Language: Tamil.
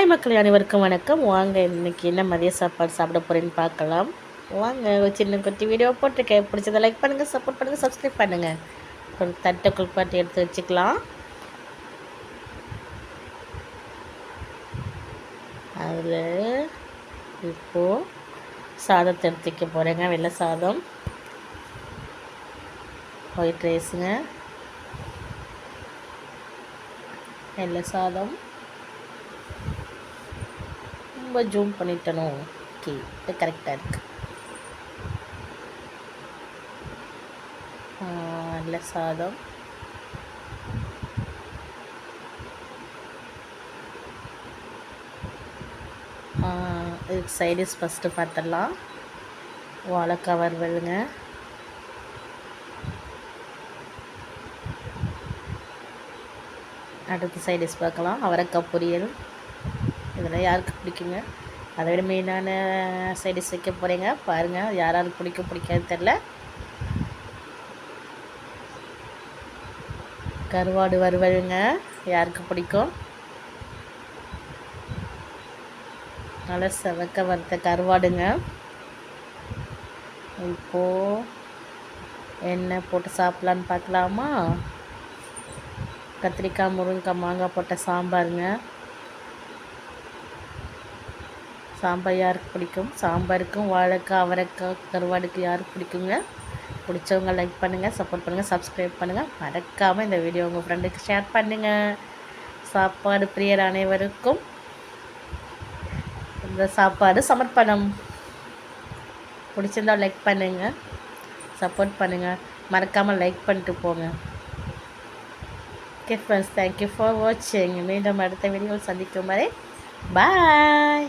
ஹாய் மக்கள் அனைவருக்கும் வணக்கம். வாங்க இன்றைக்கி என்ன மதிய சாப்பாடு சாப்பிட போகிறேன்னு பார்க்கலாம். வாங்க சின்ன குட்டி வீடியோ போட்டிருக்கேன். பிடிச்சதை லைக் பண்ணுங்கள் சப்போர்ட் பண்ணுங்கள் சப்ஸ்கிரைப் பண்ணுங்கள் ஒரு தட்டை குளிப்பாட்டி எடுத்து வச்சுக்கலாம். அதில் இப்போது சாதத்தை எடுத்துக்க போகிறேங்க வெள்ளை சாதம். ஒயிட் ரைஸுங்க வெள்ளை சாதம். ரொம்ப ஜூம் பண்ணிட்டனோ? ஓகே இது கரெக்டாக இருக்கு. நல்ல சாதம். இதுக்கு சைடிஸ் ஃபஸ்ட்டு பார்த்துடலாம் வாழைக்காய் வறுவலுங்க. அடுத்த சைடிஸ் பார்க்கலாம். அவரைக்காய் பொரியல். இதெல்லாம் யாருக்கு பிடிக்குங்க? அதை விட மெயினான சைடிஸ் வைக்க போகிறீங்க பாருங்கள் யாராவது பிடிக்கும் பிடிக்காது தெரில கருவாடு வறுவலுங்க. யாருக்கு பிடிக்கும்? நல்லா செவக்க வறுத்த கருவாடுங்க. இப்போது எண்ணெய் போட்டு சாப்பிட்லான்னு பார்க்கலாமா? கத்திரிக்காய் முருங்கைக்காய் மாங்காய் போட்ட சாம்பாருங்க. சாம்பார் யாருக்கு பிடிக்கும். சாம்பாருக்கும் வாழைக்காய் அவரைக்காய் கருவாடுக்கு யாருக்கு பிடிக்குங்க? பிடிச்சவங்க லைக் பண்ணுங்கள் சப்போர்ட் பண்ணுங்கள் சப்ஸ்கிரைப் பண்ணுங்கள் மறக்காமல் இந்த வீடியோ உங்கள் ஃப்ரெண்டுக்கு ஷேர் பண்ணுங்கள் சாப்பாடு பிரியர் அனைவருக்கும் இந்த சாப்பாடு சமர்ப்பணம். பிடிச்சிருந்தா லைக் பண்ணுங்கள் சப்போர்ட் பண்ணுங்கள் மறக்காமல் லைக் பண்ணிட்டு போங்க. ஓகே ஃப்ரெண்ட்ஸ் தேங்க்யூ ஃபார் வாட்சிங் மீண்டும் அடுத்த வீடியோவில் சந்திக்கும் வரை பாய்